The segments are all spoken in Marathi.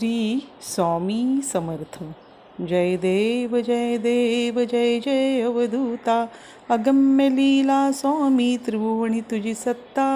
श्री स्वामी समर्थ. जय देव जय देव जय जय अवधूता. अगम्य लीला स्वामी त्रिभुवनी तुझी सत्ता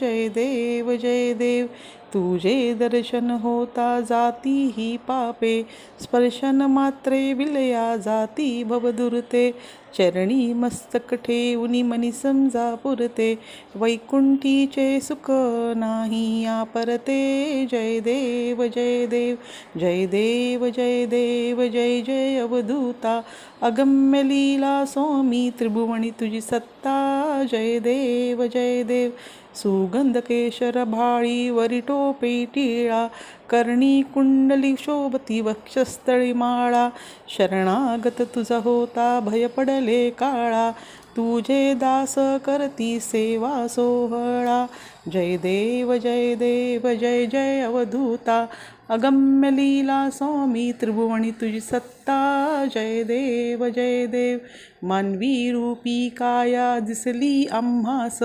जय देव जय देव. तुझे दर्शन होता जाती ही पापे. स्पर्शन मात्रे विलया जाती भवदुरते चरणी मस्तक ठेवनी मनी समजा पुरते. वैकुंठीचे सुख नाही या परते जय देव जय देव. जय देव जय देव जय जय अवधूता. अगम्य लीला स्वामी त्रिभुवणी तुझी सत्ता. जय देव जय देव. सुगंध केशर भाळी वरिटोपे टिळा. कर्णी कुंडली शोभती वक्षस्थळी माळा. शरणागत तुझा होता भय पडले काळा. तुझे दास करती सेवा सोहळा. जय देव जय देव जय जय अवधूता। अगम्य लीला स्वामी त्रिभुवनी तुझी सत्ता। जय देव जय देव। मानवी रूपी काया दिसली आम्हास।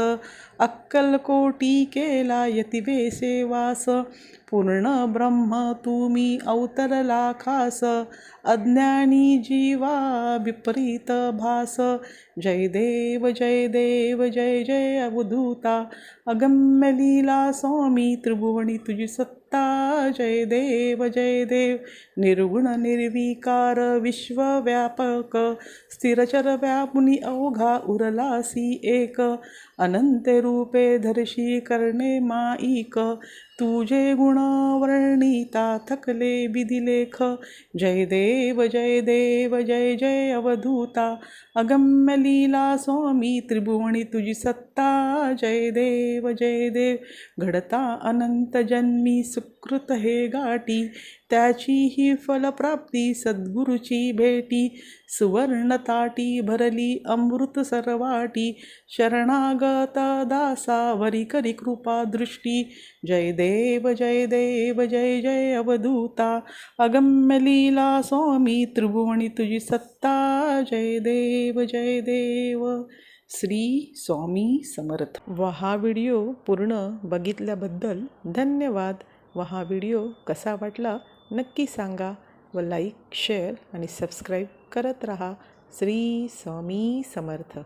अक्कलकोटी केला यतिवे वास पूर्ण ब्रह्म तुम्ही अवतरला खास। अज्ञानी जीवा विपरीत भास। जय देव जय देव जय जय अवधूता। अगम्य लीला स्वामी त्रिभुवनी तुझी सत्ता जय देव जय देव. निर्गुण निर्विकार विश्वव्यापक. स्थिरचर व्यापुनी अवघा उरलासी एक. अनंत रूपे धर्षी करणे माईक. तुझे गुण वर्णिता थकले विधिलेख जय देव जय देव जय जय अवधूता. अगम्य लीला स्वामी त्रिभुवनी तुझी सत्ता. जय देव जय देव. घडता अनंत जन्मी सुकृत हे गाठी त्याची ही फलप्राप्ती सद्गुरुची भेटी. सुवर्णताटी भरली अमृत सर्वाटी शरणागत दासावरी करी कृपा दृष्टी. जय देव जय देव जय जय अवधूता. अगम्य लीला स्वामी त्रिभुवनी तुझी सत्ता. जय देव जय देव. श्री स्वामी समर्थ. व हा व्हिडिओ पूर्ण बघितल्याबद्दल धन्यवाद. व हा व्हिडिओ कसा वाटला नक्की सांगा व लाईक शेअर आणि सबस्क्राईब करत रहा. श्री स्वामी समर्थ.